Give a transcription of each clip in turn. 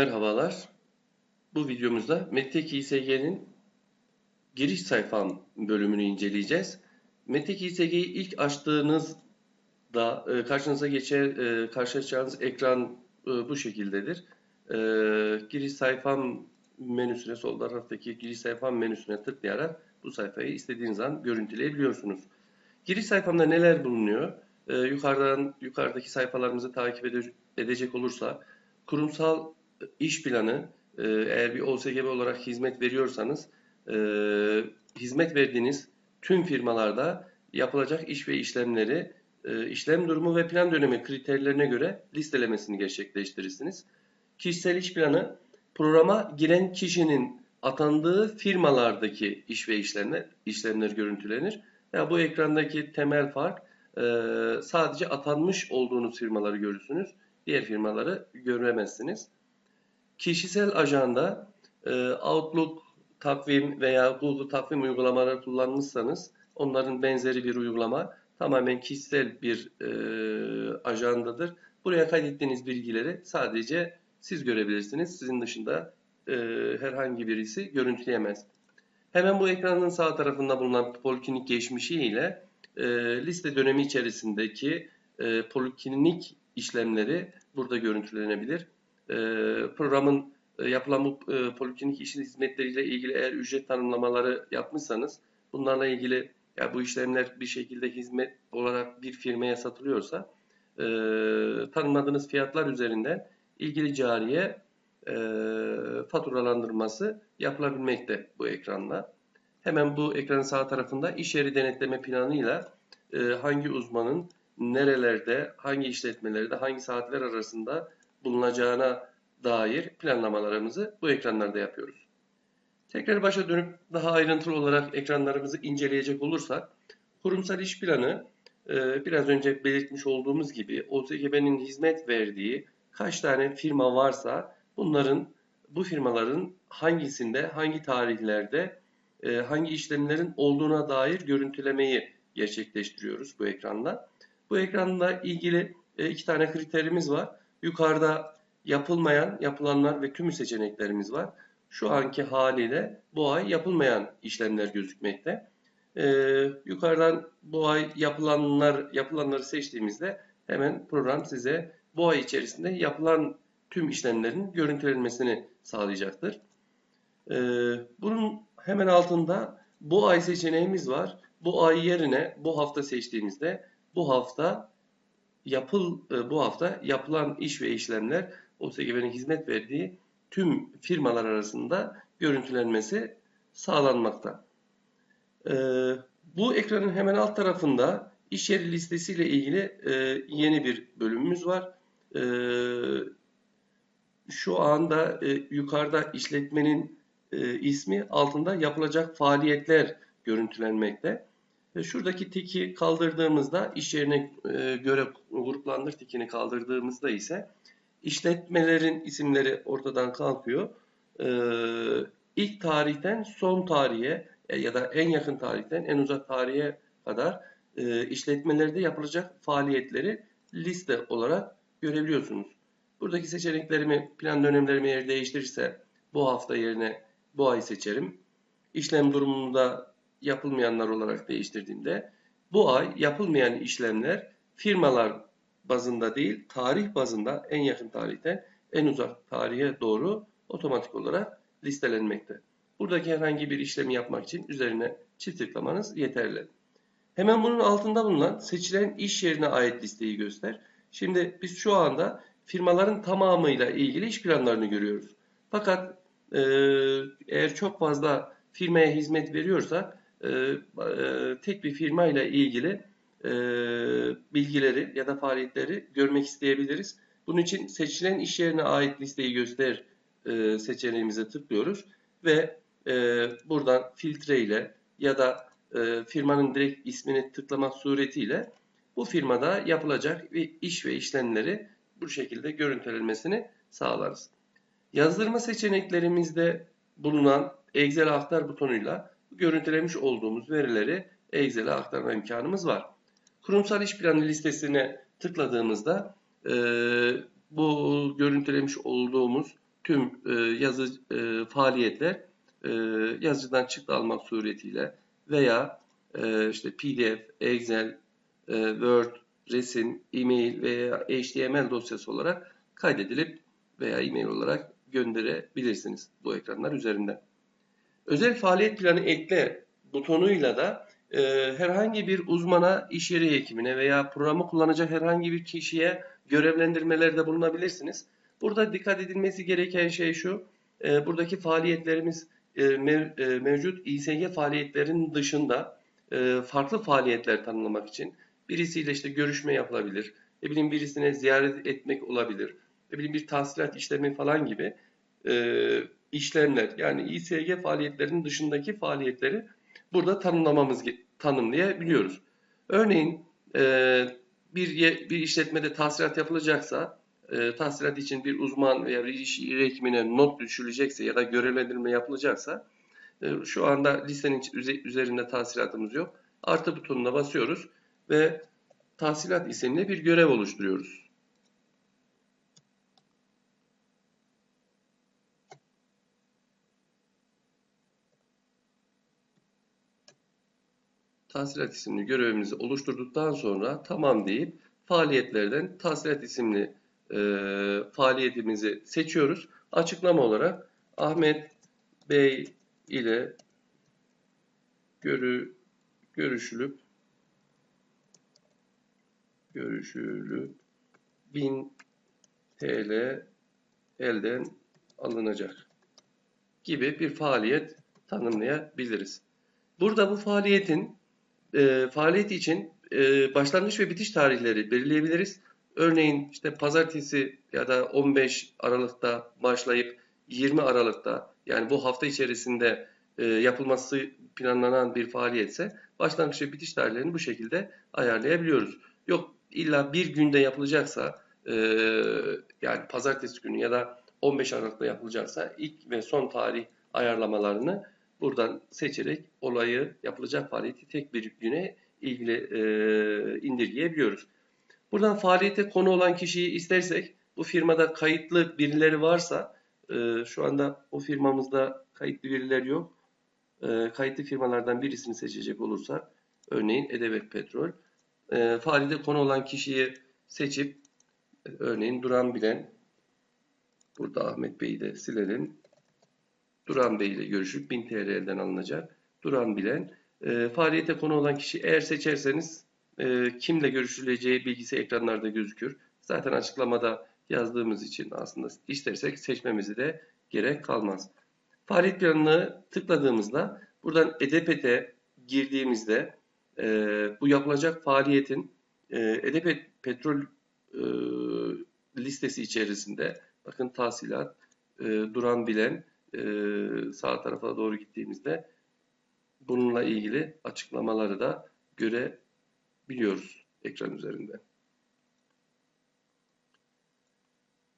Merhabalar. Bu videomuzda Metek İSG'nin giriş sayfam bölümünü inceleyeceğiz. Metek İSG'yi ilk açtığınızda e, karşınıza geçer, e, karşılaşacağınız ekran e, bu şekildedir. Giriş sayfam menüsüne, sol taraftaki giriş sayfam menüsüne tıklayarak bu sayfayı istediğiniz an görüntüleyebiliyorsunuz. Giriş sayfamda neler bulunuyor? Yukarıdan yukarıdaki sayfalarımızı takip ede- edecek olursa kurumsal iş planı e, eğer bir OSGB olarak hizmet veriyorsanız e, hizmet verdiğiniz tüm firmalarda yapılacak iş ve işlemleri e, işlem durumu ve plan dönemi kriterlerine göre listelemesini gerçekleştirirsiniz. Kişisel iş planı programa giren kişinin atandığı firmalardaki iş ve işlemler, işlemler görüntülenir. Ya bu ekrandaki temel fark sadece atanmış olduğunuz firmaları görürsünüz. Diğer firmaları göremezsiniz. Kişisel ajanda e, Outlook takvim veya Google takvim uygulamaları kullanmışsanız onların benzeri bir uygulama tamamen kişisel bir e, ajandadır. Buraya kaydettiğiniz bilgileri sadece siz görebilirsiniz. Sizin dışında e, herhangi birisi görüntüleyemez. Hemen bu ekranın sağ tarafında bulunan poliklinik geçmişi ile e, liste dönemi içerisindeki e, poliklinik işlemleri burada görüntülenebilir. E, programın e, yapılan bu e, poliklinik işin hizmetleriyle ilgili eğer ücret tanımlamaları yapmışsanız bunlarla ilgili ya bu işlemler bir şekilde hizmet olarak bir firmaya satılıyorsa e, tanımladığınız fiyatlar üzerinden ilgili cariye e, faturalandırması yapılabilmekte bu ekranla. Hemen bu ekranın sağ tarafında iş yeri denetleme planıyla e, hangi uzmanın nerelerde, hangi işletmelerde, hangi saatler arasında bulunacağına dair planlamalarımızı bu ekranlarda yapıyoruz. Tekrar başa dönüp daha ayrıntılı olarak ekranlarımızı inceleyecek olursak, kurumsal iş planı e, biraz önce belirtmiş olduğumuz gibi OSGB'nin hizmet verdiği kaç tane firma varsa bunların bu firmaların hangisinde, hangi tarihlerde, e, hangi işlemlerin olduğuna dair görüntülemeyi gerçekleştiriyoruz bu ekranda. Bu ekranda ilgili e, iki tane kriterimiz var. Yukarıda yapılmayan, yapılanlar ve tümü seçeneklerimiz var. Şu anki haliyle bu ay yapılmayan işlemler gözükmekte. Ee, yukarıdan bu ay yapılanlar yapılanları seçtiğimizde hemen program size bu ay içerisinde yapılan tüm işlemlerin görüntülenmesini sağlayacaktır. Ee, bunun hemen altında bu ay seçeneğimiz var. Bu ay yerine bu hafta seçtiğimizde bu hafta yapıl e, bu hafta yapılan iş ve işlemler OSGB'nin hizmet verdiği tüm firmalar arasında görüntülenmesi sağlanmakta. Ee, bu ekranın hemen alt tarafında iş yeri listesiyle ilgili e, yeni bir bölümümüz var. E, şu anda e, yukarıda işletmenin e, ismi altında yapılacak faaliyetler görüntülenmekte. E, şuradaki tiki kaldırdığımızda iş yerine göre gruplandır tikini kaldırdığımızda ise işletmelerin isimleri ortadan kalkıyor. Ee, ilk tarihten son tarihe e, ya da en yakın tarihten en uzak tarihe kadar e, işletmelerde yapılacak faaliyetleri liste olarak görebiliyorsunuz. Buradaki seçeneklerimi, plan dönemlerimi yer değiştirirse bu hafta yerine bu ay seçerim. İşlem durumunda yapılmayanlar olarak değiştirdiğimde bu ay yapılmayan işlemler firmalar bazında değil, tarih bazında en yakın tarihten en uzak tarihe doğru otomatik olarak listelenmekte. Buradaki herhangi bir işlemi yapmak için üzerine çift tıklamanız yeterli. Hemen bunun altında bulunan seçilen iş yerine ait listeyi göster. Şimdi biz şu anda firmaların tamamıyla ilgili iş planlarını görüyoruz. Fakat e, eğer çok fazla firmaya hizmet veriyorsak e, e, tek bir firma ile ilgili e, bilgileri ya da faaliyetleri görmek isteyebiliriz. Bunun için seçilen iş yerine ait listeyi göster e, seçeneğimize tıklıyoruz ve e, buradan filtre ile ya da e, firmanın direkt ismini tıklamak suretiyle bu firmada yapılacak iş ve işlemleri bu şekilde görüntülenmesini sağlarız. Yazdırma seçeneklerimizde bulunan Excel aktar butonuyla görüntülemiş olduğumuz verileri Excel'e aktarma imkanımız var. Kurumsal iş planı listesine tıkladığımızda e, bu görüntülemiş olduğumuz tüm e, yazı e, faaliyetler e, yazıcıdan çıktı almak suretiyle veya e, işte PDF, Excel, e, Word, resim, e-mail veya HTML dosyası olarak kaydedilip veya e-mail olarak gönderebilirsiniz bu ekranlar üzerinden. Özel faaliyet planı ekle butonuyla da e, herhangi bir uzmana, iş yeri hekimine veya programı kullanacak herhangi bir kişiye görevlendirmelerde bulunabilirsiniz. Burada dikkat edilmesi gereken şey şu, e, buradaki faaliyetlerimiz e, mev, e, mevcut İSG faaliyetlerin dışında e, farklı faaliyetler tanımlamak için birisiyle işte görüşme yapılabilir, ne bileyim birisine ziyaret etmek olabilir, ne bileyim bir tahsilat işlemi falan gibi e, işlemler yani İSG faaliyetlerinin dışındaki faaliyetleri burada tanımlamamız tanımlayabiliyoruz. Örneğin e, bir bir işletmede tahsilat yapılacaksa e, tahsilat için bir uzman veya bir iş hekimine not düşülecekse ya da görevlendirme yapılacaksa e, şu anda listenin üzerinde tahsilatımız yok. Artı butonuna basıyoruz ve tahsilat isimli bir görev oluşturuyoruz. Tahsilat isimli görevimizi oluşturduktan sonra tamam deyip faaliyetlerden tahsilat isimli e, faaliyetimizi seçiyoruz. Açıklama olarak Ahmet Bey ile görü, görüşülüp görüşülüp 1000 TL elden alınacak gibi bir faaliyet tanımlayabiliriz. Burada bu faaliyetin e, faaliyet için e, başlangıç ve bitiş tarihleri belirleyebiliriz. Örneğin işte pazartesi ya da 15 Aralık'ta başlayıp 20 Aralık'ta yani bu hafta içerisinde e, yapılması planlanan bir faaliyetse başlangıç ve bitiş tarihlerini bu şekilde ayarlayabiliyoruz. Yok illa bir günde yapılacaksa e, yani pazartesi günü ya da 15 Aralık'ta yapılacaksa ilk ve son tarih ayarlamalarını buradan seçerek olayı yapılacak faaliyeti tek bir güne ilgili e, indirgeyebiliyoruz. Buradan faaliyete konu olan kişiyi istersek bu firmada kayıtlı birileri varsa e, şu anda o firmamızda kayıtlı birileri yok. E, kayıtlı firmalardan birisini seçecek olursa örneğin Edebet Petrol e, faaliyete konu olan kişiyi seçip örneğin Duran Bilen burada Ahmet Bey'i de silelim. Duran Bey ile görüşüp 1000 TL'den alınacak. Duran Bilen. E, faaliyete konu olan kişi eğer seçerseniz e, kimle görüşüleceği bilgisi ekranlarda gözükür. Zaten açıklamada yazdığımız için aslında istersek seçmemizi de gerek kalmaz. Faaliyet planını tıkladığımızda buradan EDP'te girdiğimizde e, bu yapılacak faaliyetin e, EDP petrol e, listesi içerisinde bakın tahsilat, e, duran bilen sağ tarafa doğru gittiğimizde bununla ilgili açıklamaları da görebiliyoruz ekran üzerinde.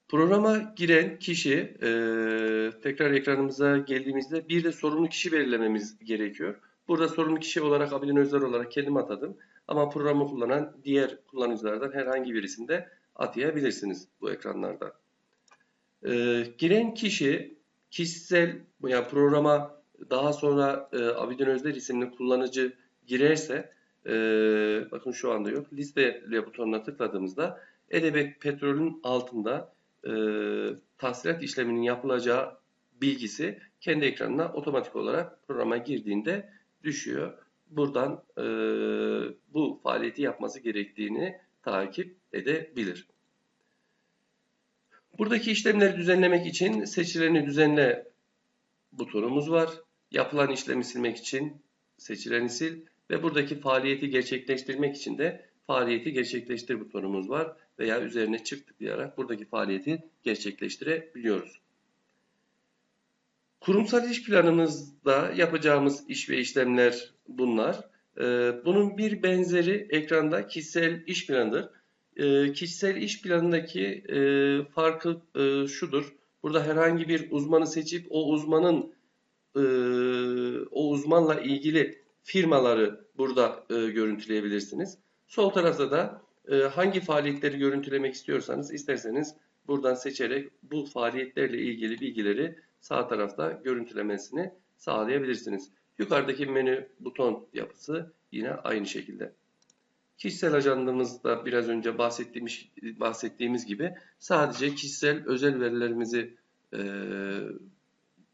Programa giren kişi e, tekrar ekranımıza geldiğimizde bir de sorumlu kişi belirlememiz gerekiyor. Burada sorumlu kişi olarak Abilin Özler olarak kendim atadım. Ama programı kullanan diğer kullanıcılardan herhangi birisini de atayabilirsiniz bu ekranlarda. E, giren kişi kişisel yani programa daha sonra e, Abidin Özler isimli kullanıcı girerse e, bakın şu anda yok. Liste butonuna tıkladığımızda Edebek Petrol'ün altında e, tahsilat işleminin yapılacağı bilgisi kendi ekranına otomatik olarak programa girdiğinde düşüyor. Buradan e, bu faaliyeti yapması gerektiğini takip edebilir. Buradaki işlemleri düzenlemek için seçileni düzenle butonumuz var. Yapılan işlemi silmek için seçileni sil ve buradaki faaliyeti gerçekleştirmek için de faaliyeti gerçekleştir butonumuz var veya üzerine çift tıklayarak buradaki faaliyeti gerçekleştirebiliyoruz. Kurumsal iş planımızda yapacağımız iş ve işlemler bunlar. Ee, bunun bir benzeri ekranda kişisel iş planıdır. E, kişisel iş planındaki e, farkı e, şudur. Burada herhangi bir uzmanı seçip o uzmanın e, o uzmanla ilgili firmaları burada e, görüntüleyebilirsiniz. Sol tarafta da e, hangi faaliyetleri görüntülemek istiyorsanız isterseniz buradan seçerek bu faaliyetlerle ilgili bilgileri sağ tarafta görüntülemesini sağlayabilirsiniz. Yukarıdaki menü buton yapısı yine aynı şekilde. Kişisel ajandamızda biraz önce bahsettiğimiz, bahsettiğimiz gibi sadece kişisel özel verilerimizi e,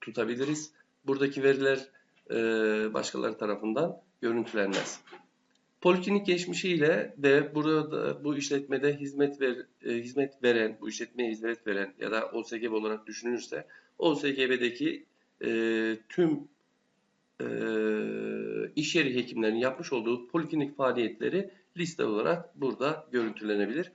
tutabiliriz. Buradaki veriler e, başkaları tarafından görüntülenmez. Poliklinik geçmişiyle de burada bu işletmede hizmet ver, e, hizmet veren, bu işletmeye hizmet veren ya da OSGB olarak düşünülürse OSGB'deki e, tüm e, iş yeri hekimlerinin yapmış olduğu poliklinik faaliyetleri liste olarak burada görüntülenebilir.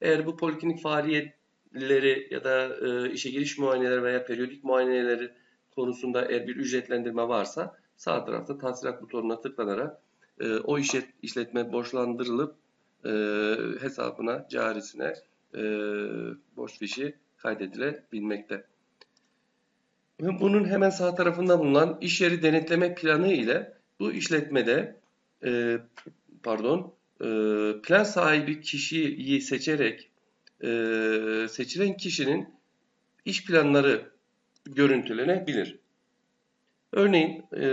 Eğer bu poliklinik faaliyetleri ya da e, işe giriş muayeneleri veya periyodik muayeneleri konusunda eğer bir ücretlendirme varsa sağ tarafta tahsilat butonuna tıklanarak e, o işlet, işletme borçlandırılıp e, hesabına, carisine e, borç fişi kaydedilebilmekte. Bunun hemen sağ tarafında bulunan iş yeri denetleme planı ile bu işletmede e, pardon e, plan sahibi kişiyi seçerek e, seçilen kişinin iş planları görüntülenebilir. Örneğin e,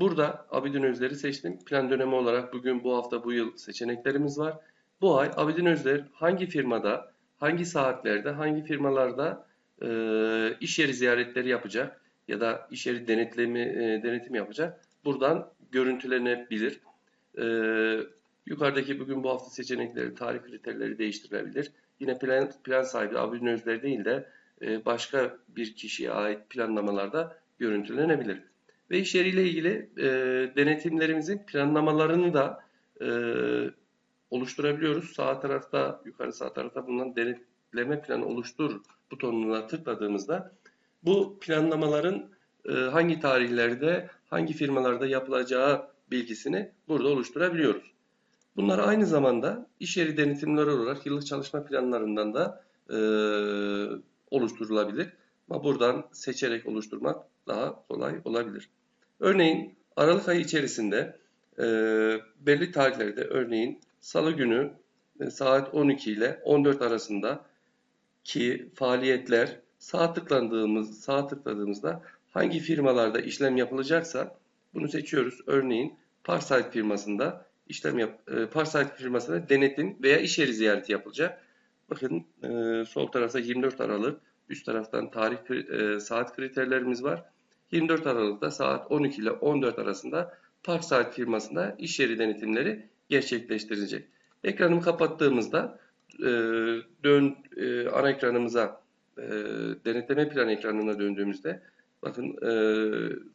burada Abidin Özler'i seçtim. Plan dönemi olarak bugün, bu hafta, bu yıl seçeneklerimiz var. Bu ay Abidin Özler hangi firmada, hangi saatlerde, hangi firmalarda e, iş yeri ziyaretleri yapacak ya da iş yeri denetlemi, e, denetim yapacak. Buradan görüntülenebilir. E, yukarıdaki bugün bu hafta seçenekleri, tarih kriterleri değiştirilebilir. Yine plan, plan sahibi Abidin Özler değil de e, başka bir kişiye ait planlamalarda görüntülenebilir. Ve iş yeriyle ilgili e, denetimlerimizin planlamalarını da e, oluşturabiliyoruz. Sağ tarafta, yukarı sağ tarafta bulunan denetleme planı oluştur butonuna tıkladığımızda bu planlamaların e, hangi tarihlerde, hangi firmalarda yapılacağı bilgisini burada oluşturabiliyoruz. Bunlar aynı zamanda iş yeri denetimleri olarak yıllık çalışma planlarından da e, oluşturulabilir. Ama buradan seçerek oluşturmak daha kolay olabilir. Örneğin Aralık ayı içerisinde e, belli tarihlerde örneğin Salı günü saat 12 ile 14 arasında ki faaliyetler sağ tıklandığımız sağ tıkladığımızda hangi firmalarda işlem yapılacaksa bunu seçiyoruz. Örneğin Parsite firmasında işlem yap e, Parsite firmasında denetim veya iş yeri ziyareti yapılacak. Bakın e, sol tarafta 24 Aralık, üst taraftan tarih e, saat kriterlerimiz var. 24 Aralık'ta saat 12 ile 14 arasında Parsite firmasında iş yeri denetimleri gerçekleştirilecek. Ekranımı kapattığımızda e, dön e, ana ekranımıza e, denetleme plan ekranına döndüğümüzde bakın e,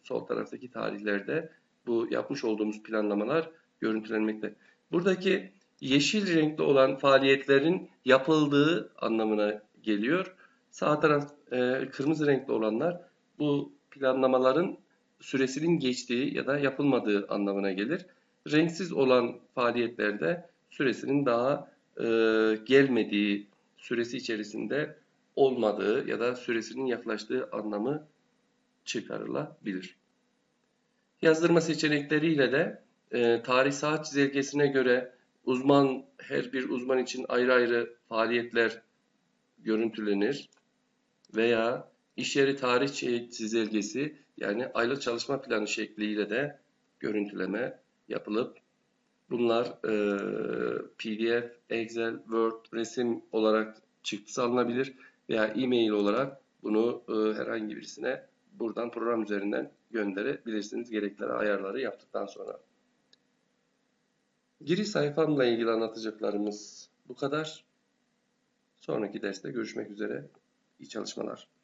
sol taraftaki tarihlerde bu yapmış olduğumuz planlamalar görüntülenmekte. Buradaki yeşil renkli olan faaliyetlerin yapıldığı anlamına geliyor. Sağ taraf e, kırmızı renkli olanlar bu planlamaların süresinin geçtiği ya da yapılmadığı anlamına gelir. Renksiz olan faaliyetlerde süresinin daha e, gelmediği süresi içerisinde olmadığı ya da süresinin yaklaştığı anlamı çıkarılabilir. Yazdırma seçenekleriyle de e, tarih saat çizelgesine göre uzman her bir uzman için ayrı ayrı faaliyetler görüntülenir veya iş yeri tarih çizelgesi yani aylık çalışma planı şekliyle de görüntüleme yapılıp bunlar e, PDF, Excel, Word, resim olarak çıktısı alınabilir veya e-mail olarak bunu e, herhangi birisine buradan program üzerinden gönderebilirsiniz gerekli ayarları yaptıktan sonra. Giriş sayfamla ilgili anlatacaklarımız bu kadar. Sonraki derste görüşmek üzere. İyi çalışmalar.